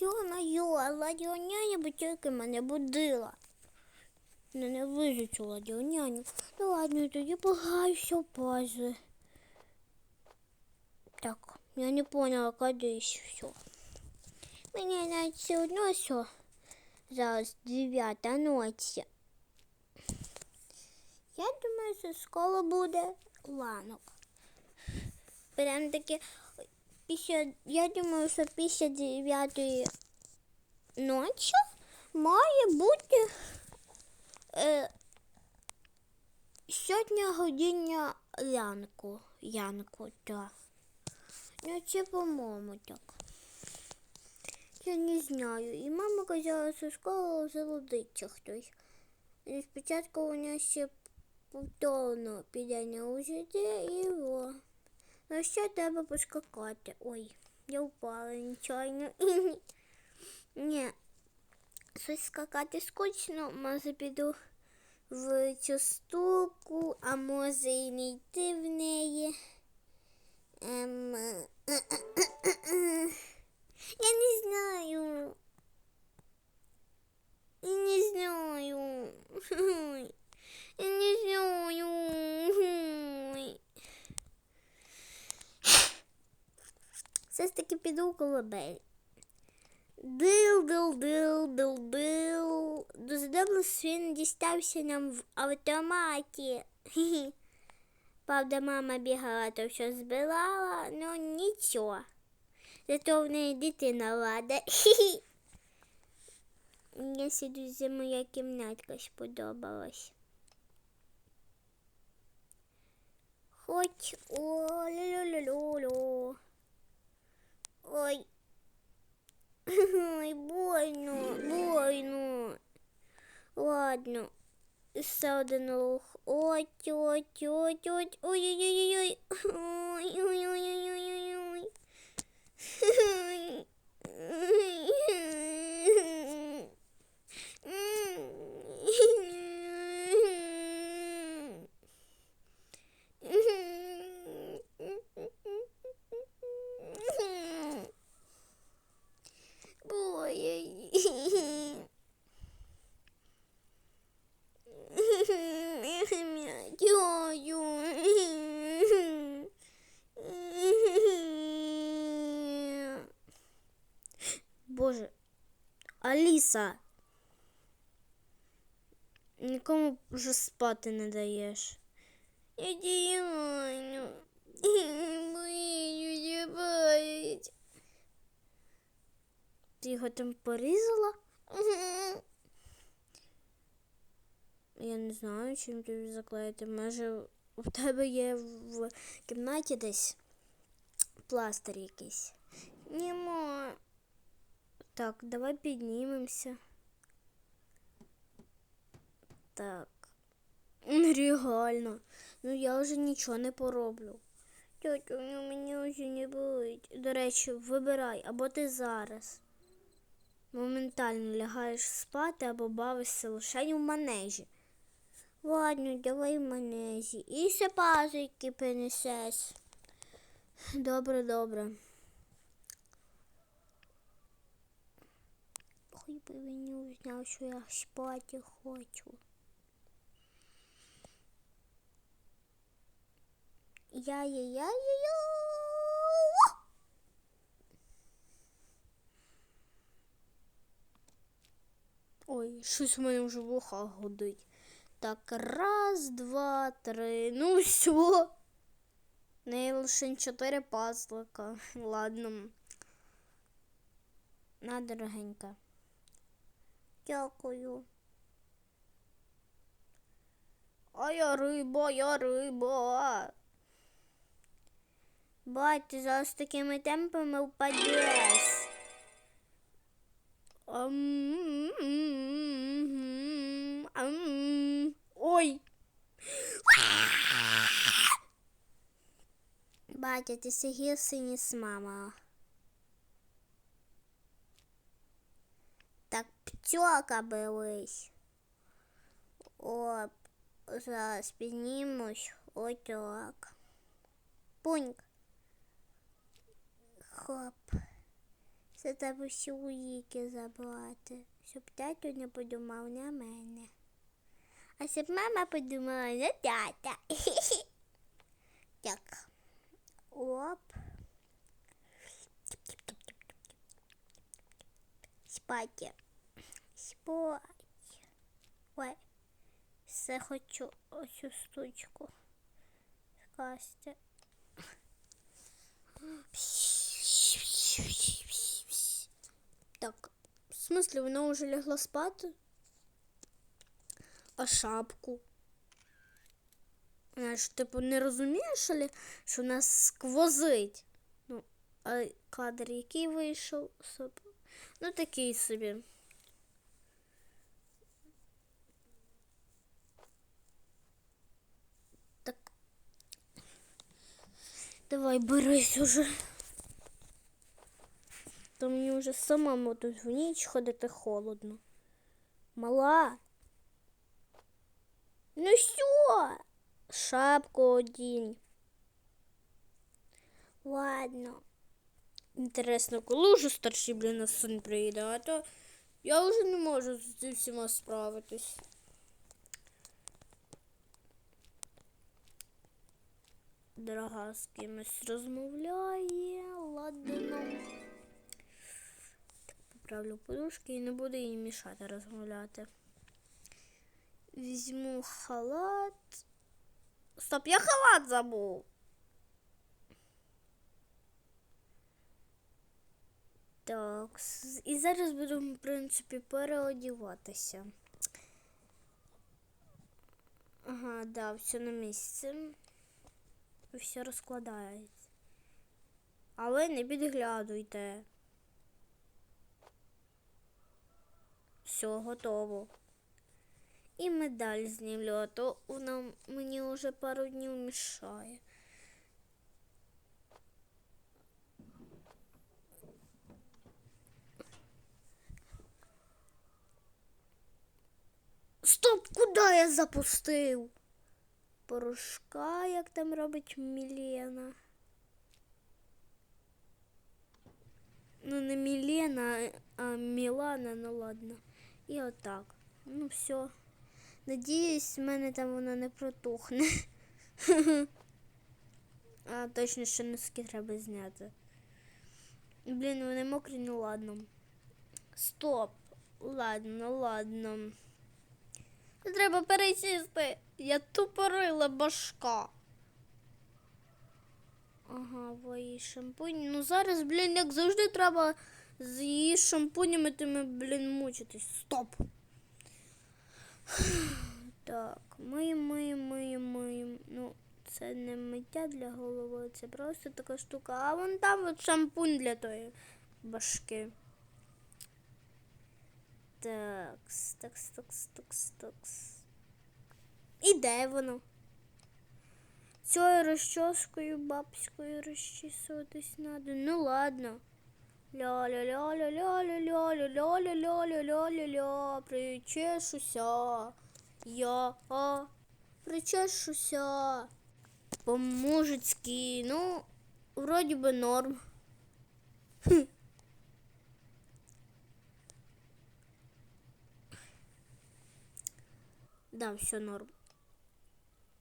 Йо-моє, ладіоняня би тільки мене будила. Ненавижу цю ладіоняню. Ну ладно, тоді пограюся в пазли. Так, я не поняла, кудись все. Мені навіть все одно, що зараз дев'ята ночі. Я думаю, що скоро буде ланок. Прям таки після, я думаю, що після дев'ятої ночі має бути е, сьогодні годиння ранку. Янку, так. Ну, це по-моєму так. Я не знаю. І мама казала, що скоро залудиться хтось. І спочатку у нас ще повторно піде на УЗД і його. Ну ще треба поскакати. Ой, я впала нечайно. Ні. Щось скакати скучно, може піду в цю штуку, а може і не йти в неї. Ем... Я не знаю. Я не знаю. Я не знаю. Все ж таки піду в колыбель. Дил, дил, дил, дил, дил. Дуже що він дістався нам в автоматі. Хі-хі. Правда, мама бігала, то все збирала, ну нічого. Зато в неї дитина лада. Хі-хі. Мені сюди моя кімнатка сподобалась. Хоч о лю-лю-лю-лю. Ой. Ой, больно, больно. Ладно. Ще один рух. Ой, ой, ой, ой, ой, ой, ой, ой, ой, ой, ой, ой, ой. Ой. Аліса. Нікому вже спати не даєш. Я діяню. Боюсь, боюсь. Ти його там порізала? Я не знаю, чим тобі заклеїти. Може, у тебе є в кімнаті десь пластир якийсь. Нема. Так, давай піднімемося. Так. Реально. Ну я вже нічого не пороблю. Тьотю, ну мені вже не болить. До речі, вибирай, або ти зараз моментально лягаєш спати або бавишся лише в манежі. Ладно, давай в манежі. І ще пазики принесеш. Добре, добре. Він не узнав, що я спати хочу. Я-я-я-я-я. Ой, щось в мене вже в ухах гудить. Так, раз, два, три. Ну все. Не лише чотири пазлика. Ладно. На, дорогенька. Дякую. А я риба, я риба. Бать, ти зараз такими темпами впадеш. Ой. Батя, ти гірший, ніж мама. Пчелка бились. Оп, зараз піднімусь. Ось. Пуньк. Хоп. Це треба всі уїки забрати, щоб тато не подумав на мене. А щоб мама подумала на тата. Так. Оп. Спать. Ой. Все хочу оцю штучку скласти. Так, в смысле, вона уже лягла спати? А шапку? Вона ж, типу, не розуміє, що, ли, що нас сквозить. Ну, а кадр який вийшов? Ну, такий собі. Давай, берись уже. То мені вже самому тут в ніч ходити холодно. Мала. Ну що? Шапку одінь. Ладно. Інтересно, коли вже старший, блін, на сон приїде, а то я вже не можу з цим всіма справитись. Дорога з кимось розмовляє, ладно. Так, поправлю подушки і не буду їй мішати розмовляти. Візьму халат. Стоп, я халат забув. Так, і зараз буду, в принципі, переодіватися. Ага, да, все на місці. Все розкладається. Але не підглядуйте. Все, готово. І медаль знімлю, а то вона мені вже пару днів мішає. Стоп, куди я запустив? Порошка, як там робить Мілена. Ну, не Мілена, а Мілана, ну ладно. І отак. Ну, все. Надіюсь, в мене там вона не протухне. А точно ще носки треба зняти. Блін, вони мокрі, ну ладно. Стоп. Ладно, ладно. Треба пересісти. Я тупорила башка. Ага, вої шампунь. Ну зараз, блін, як завжди треба з її шампунями тими, блін, мучитись. Стоп. Так, миємо, миємо, миємо, миємо. Ну, це не миття для голови, це просто така штука. А вон там от шампунь для тої башки. Такс, такс, такс, такс, такс. І де воно? Цією розчоскою бабською розчісуватись надо. Ну ладно. Ля-ля-ля-ля-ля-ля-ля-ля-ля-ля-ля-ля-ля-ля. Причешуся. Я а, причешуся. По-мужицьки. Ну, вроді би норм. Да, все норм.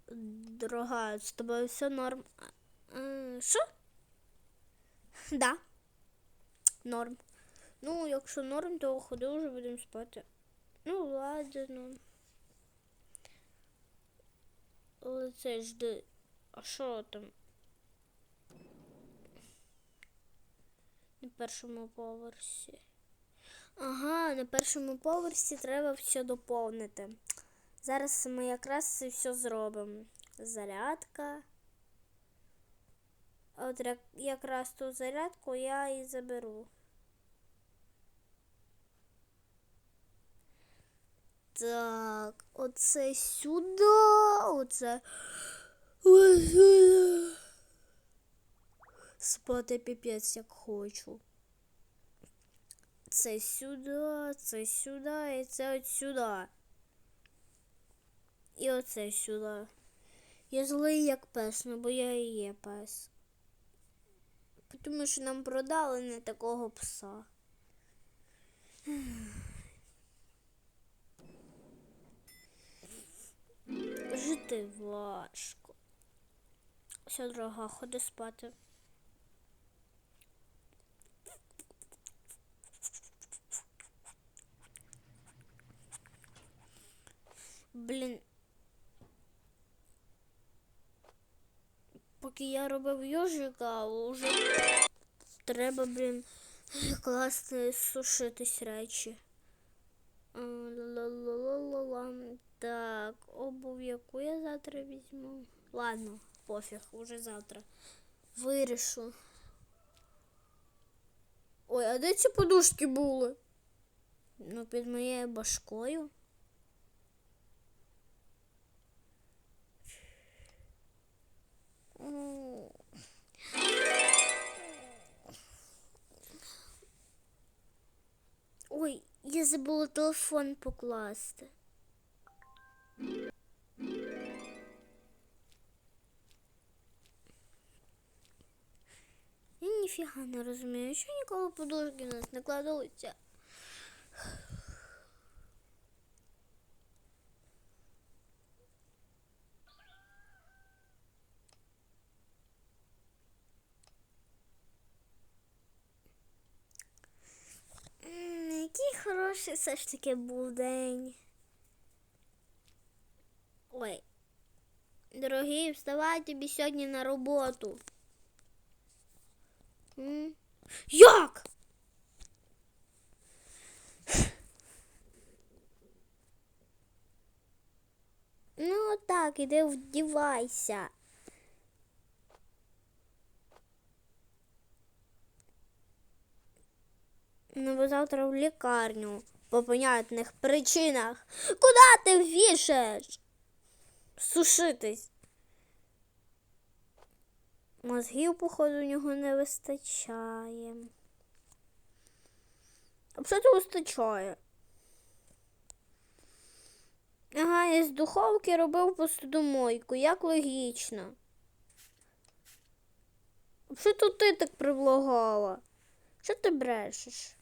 Дорога, з тобою все норм. Що? Да. Норм. Ну, якщо норм, то ходи вже будемо спати. Ну, ладно. Але це жди. А що там? На першому поверсі. Ага, на першому поверсі треба все доповнити. Зараз ми якраз це все зробимо. Зарядка. От якраз ту зарядку я і заберу. Так, оце сюди, оце. Спати піпець як хочу. Це сюди, це сюди і це от сюди. І оце сюди. Я злий як пес, ну бо я і є пес. Тому що нам продали не такого пса. Жити важко. Все, дорога, ходи спати. Блін. Поки я робив йожика, вже треба, блін, класти сушитись речі. Ла-ла-ла-ла-ла. Так, обув яку я завтра візьму. Ладно, пофіг, уже завтра. Вирішу. Ой, а де ці подушки були? Ну, під моєю башкою. Ой, я забула телефон покласти. Я ніфіга не розумію, що ніколи подушки у нас не кладуться. М, Який хороший все ж таки був день. Ой. Дорогий, вставай тобі сьогодні на роботу. М? Як? Ну так, іди вдівайся. Бо завтра в лікарню по понятних причинах. Куди ти вішаєш? Сушитись. Мозгів, походу, у нього не вистачає. А що це вистачає? Ага, я з духовки робив посудомойку, як логічно. А Що тут ти так привлагала? Що ти брешеш?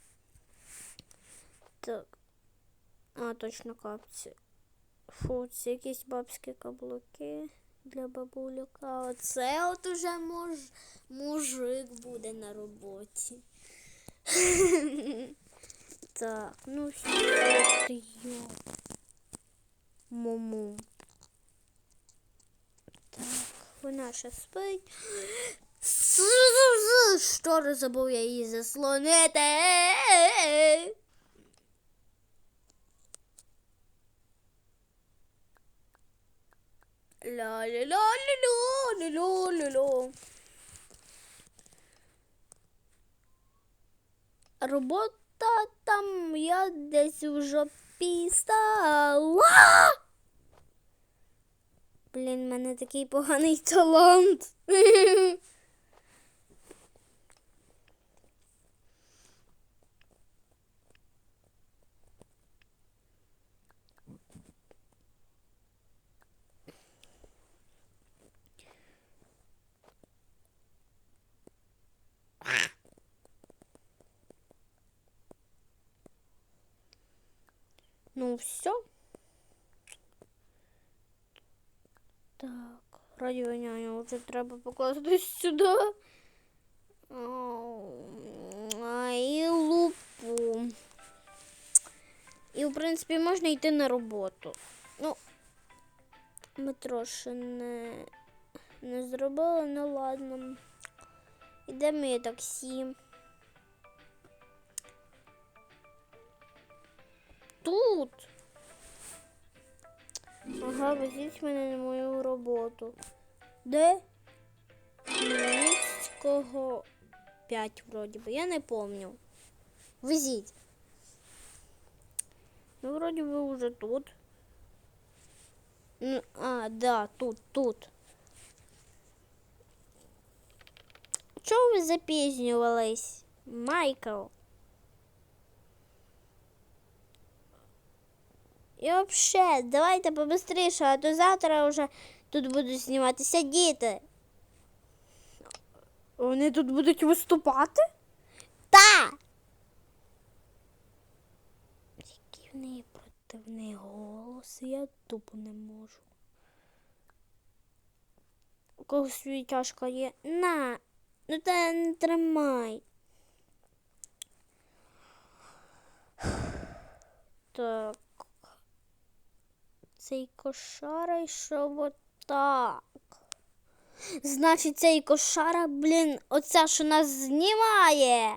Так. А, точно капці. Фу, це якісь бабські каблуки для бабулюк. Оце от уже муж... мужик буде на роботі. так, ну все. Мому. Так, вона ще спить. Штори забув я її заслонити. Ла ля ля ля ля ля ля ля Робота там я десь вже пістала. Блін, в мене такий поганий талант. Ну, все. Так, радіоняню вже треба покласти сюди. А, І лупу. І, в принципі, можна йти на роботу. Ну, метро ще не, не зробили, ну ладно. Йдемо моє таксі. Тут. Ага, везіть мене на мою роботу. Де? Хмельницького 5 вроді би. Я не помню. Везіть. Ну, вроді би вже тут. Ну, А, да, тут, тут. Чого ви запізнювались, Майкл? І взагалі, давайте побыстріше, а то завтра вже тут будуть зніматися діти. Вони тут будуть виступати? Та! впізнати в неї противний голос, я тупо не можу. У когось свій тяжка є. На, ну та не тримай. Так. Цей кошара йшов отак. Значить, цей кошара, блін, оця, що нас знімає.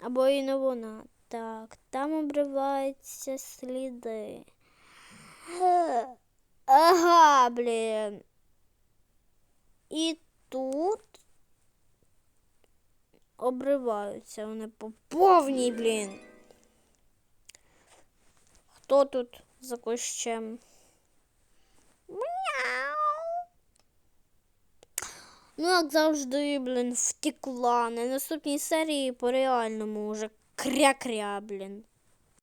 Або і не вона. Так, там обриваються сліди. Ага, блін. І тут обриваються вони по повній, блін. Хто тут за кущем? Мяу. Ну, як завжди, блін, втекла. На наступній серії по реальному уже кря-кря, блін.